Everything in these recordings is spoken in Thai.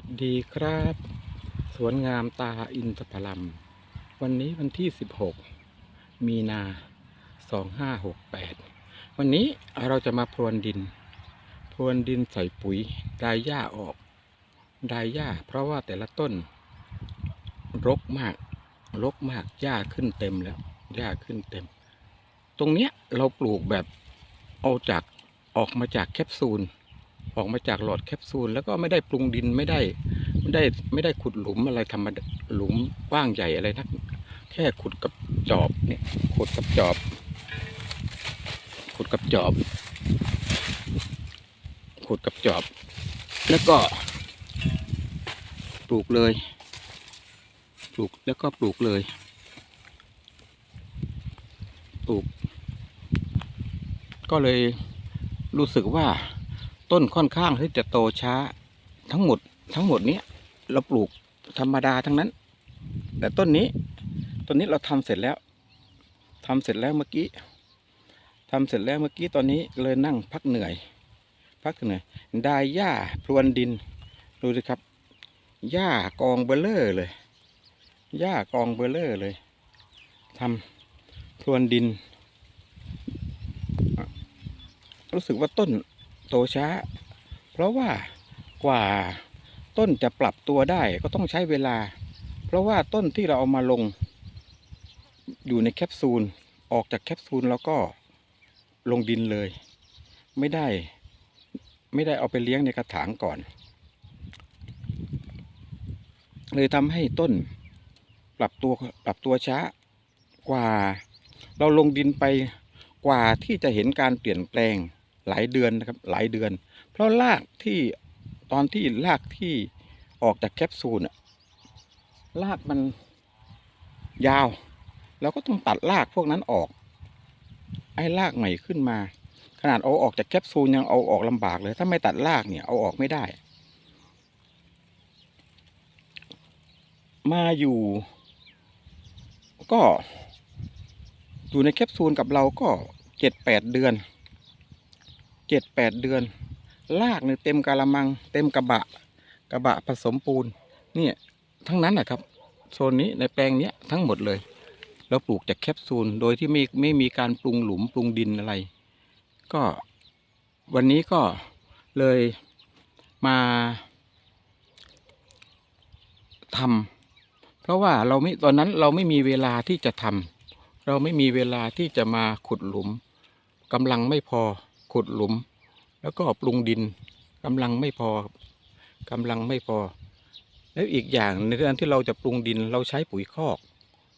วัสดีครับ สวนงามตาอินทผลัม วันนี้วันที่ 16 มีนา 2568 วันนี้เราจะมาพรวนดิน พรวนดินใส่ปุ๋ยดายหญ้าออกดายหญ้า เพราะว่าแต่ละต้น รกมาก รกมากหญ้าขึ้นเต็มแล้วหญ้าขึ้นเต็ม ตรงเนี้ยเราปลูกแบบเอาจากออกมาจากแคปซูล ออกมาจากหลอดแคปซูลแล้วก็ไม่ได้ปรุงดินไม่ได้ ไม่ได้ไม่ได้ขุดหลุมอะไรธรรมดาหลุมกว้างใหญ่อะไรนัก แค่ขุดกับจอบเนี่ยขุดกับจอบ ขุดกับจอบ ขุดกับจอบ แล้วก็ ปลูกเลย ปลูกแล้วก็ปลูกเลย ปลูก ก็เลยรู้สึกว่า ต้นค่อนข้างที่จะโตช้า ทั้งหมด ทั้งหมดเนี้ยเราปลูกธรรมดาทั้งนั้น แต่ต้นนี้ต้นนี้เราทำเสร็จแล้วทำเสร็จแล้วเมื่อกี้ทำเสร็จแล้วเมื่อกี้ตอนนี้เลยนั่งพักเหนื่อย พักเหนื่อยได้หญ้าพรวนดินดูสิครับหญ้ากองเบลเลอร์เลยหญ้ากองเบลเลอร์เลยทำพรวนดิน รู้สึกว่าต้น โตช้า เพราะว่ากว่าต้นจะปรับตัวได้ก็ต้องใช้เวลา เพราะว่าต้นที่เราเอามาลง อยู่ในแคปซูลออกจากแคปซูลแล้วก็ลงดินเลย ไม่ได้ ไม่ได้เอาไปเลี้ยงในกระถางก่อน เลยทำให้ต้นปรับตัวปรับตัวช้ากว่า เราลงดินไปกว่าที่จะเห็นการเปลี่ยนแปลง หลายเดือนนะครับหลายเดือน เพราะรากที่ตอนที่รากที่ออกจากแคปซูลอะรากมันยาวเราก็ต้องตัดรากพวกนั้นออกให้รากใหม่ขึ้นมา ขนาดเอาออกจากแคปซูลยังเอาออกลำบากเลย ถ้าไม่ตัดรากเนี่ยเอาออกไม่ได้ มาอยู่ ก็อยู่ในแคปซูลกับเราก็เจ็ดแปดเดือน เจ็ดแปดเดือนลากเนี่ยเต็มกะละมัง เต็มกระบะ กระบะผสมปูนเนี่ยทั้งนั้นนะครับโซนนี้ในแปลงเนี้ยทั้งหมดเลยเราปลูกจากแคปซูลโดยที่ไม่ไม่มีการปรุงหลุมปรุงดินอะไร ก็วันนี้ก็เลยมาทำเพราะว่าเราไม่ตอนนั้นเราไม่มีเวลาที่จะทำเราไม่มีเวลาที่จะมาขุดหลุมกำลังไม่พอ ขุดหลุม แล้วก็ปรุงดินกำลังไม่พอกำลังไม่พอ แล้วอีกอย่างในการที่เราจะปรุงดินเราใช้ปุ๋ยคอก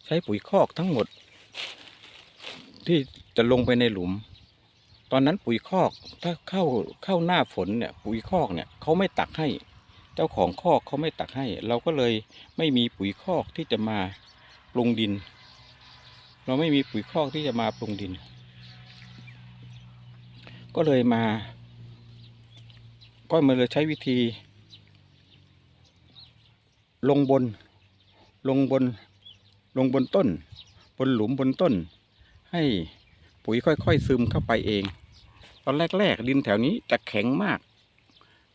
ใช้ปุ๋ยคอกทั้งหมด ที่จะลงไปในหลุม ตอนนั้นปุ๋ยคอกถ้าเข้าเข้าหน้าฝนเนี่ยปุ๋ยคอกเนี่ยเขาไม่ตักให้ เจ้าของคอกเขาไม่ตักให้ เราก็เลยไม่มีปุ๋ยคอกที่จะมาปรุงดิน เราไม่มีปุ๋ยคอกที่จะมาปรุงดิน ก็เลยมา ก็มาเลยใช้วิธี ลงบน ลงบน ลงบนต้น บนหลุมบนต้น ให้ปุ๋ยค่อยๆซึมเข้าไปเอง ตอนแรกๆดินแถวนี้จะแข็งมาก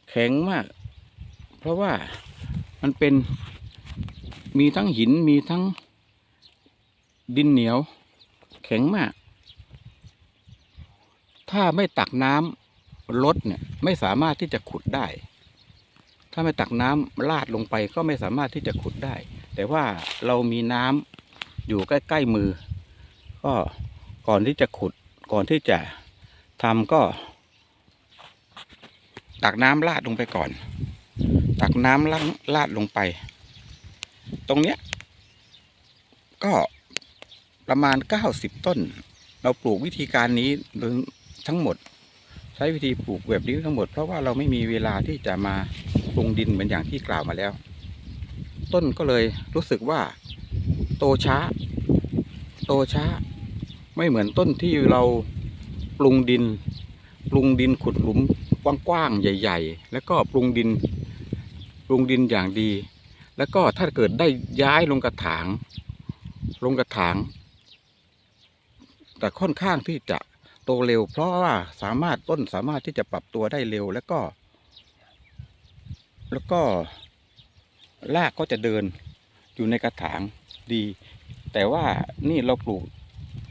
แข็งมาก เพราะว่ามันเป็นมีทั้งหินมีทั้งดินเหนียว แข็งมาก ถ้าไม่ตักน้ำลดเนี่ยไม่สามารถที่จะขุดได้ ถ้าไม่ตักน้ำลาดลงไปก็ไม่สามารถที่จะขุดได้ แต่ว่าเรามีน้ำอยู่ใกล้ ๆ มือ ก็ก่อนที่จะขุดก่อนที่จะทำก็ ตักน้ำลาดลงไปก่อน ตักน้ำลาลาดลงไป ตรงเนี้ย ก็ประมาณเก้าสิบต้น เราปลูกวิธีการนี้ ทั้งหมด ใช้วิธีปลูกแบบนี้ทั้งหมด เพราะว่าเราไม่มีเวลาที่จะมาปรุงดินเหมือนอย่างที่กล่าวมาแล้ว ต้นก็เลยรู้สึกว่า โตช้า โตช้า ไม่เหมือนต้นที่เราปรุงดิน ปรุงดินขุดหลุมกว้างๆใหญ่ ๆ แล้วก็ปรุงดินปรุงดินอย่างดี แล้วก็ถ้าเกิดได้ย้ายลงกระถาง ลงกระถาง แต่ค่อนข้างที่จะ โตเร็ว เพราะว่าสามารถต้นสามารถที่จะปรับตัวได้เร็วแล้วก็ แล้วก็รากก็จะเดินอยู่ในกระถางดี แต่ว่านี่เราปลูก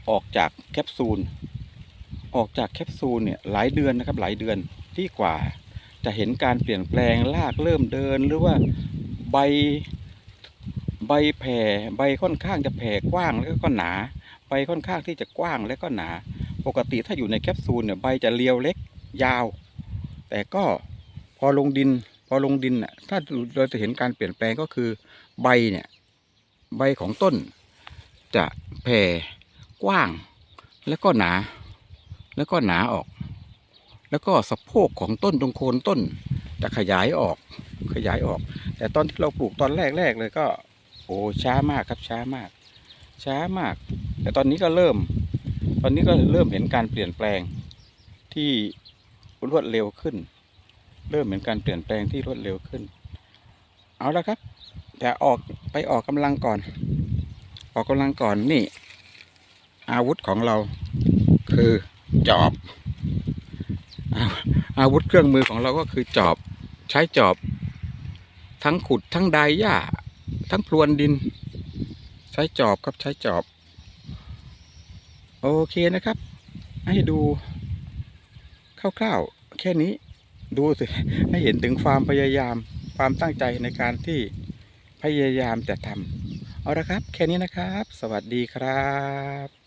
ออกจากแคปซูล ออกจากแคปซูลเนี่ยหลายเดือนนะครับ หลายเดือนที่กว่า จะเห็นการเปลี่ยนแปลงรากเริ่มเดิน หรือว่าใบใบแผ่ใบค่อนข้างจะแผ่กว้างแล้วก็หนา ใบค่อนข้างที่จะกว้างและก็หนา ปกติถ้าอยู่ในแคปซูลเนี่ยใบจะเรียวเล็กยาว แต่ก็พอลงดิน พอลงดินน่ะถ้าเราจะเห็นการเปลี่ยนแปลงก็คือใบเนี่ยใบของต้น จะแผ่กว้าง แล้วก็หนา แล้วก็หนาออก แล้วก็สะโพกของต้นตรงโคนต้น จะขยายออกขยายออก แต่ตอนที่เราปลูกตอนแรกๆเลยก็ โอ้ช้ามากครับช้ามาก ช้ามาก แต่ตอนนี้ก็เริ่ม อนนี้ก็เริ่มเห็นการเปลี่ยนแปลงที่รวดเร็วขึ้น เริ่มเห็นการเปลี่ยนแปลงที่รวดเร็วขึ้น เอาละครับแต่ออกไปออกกำลังก่อน ออกกำลังก่อนนี่ อาวุธของเราคือจอบอาอาวุธเครื่องมือของเราก็คือจอบใช้จอบ ทั้งขุดทั้งดยหญ้า ทั้งพรวนดิน ใช้จอบครับใช้จอบ โอเคนะครับ ให้ดูคร่าวๆแค่นี้ดูสิให้เห็นถึงความพยายามความตั้งใจในการที่พยายามจะทำเอาละครับ แค่นี้นะครับ สวัสดีครับ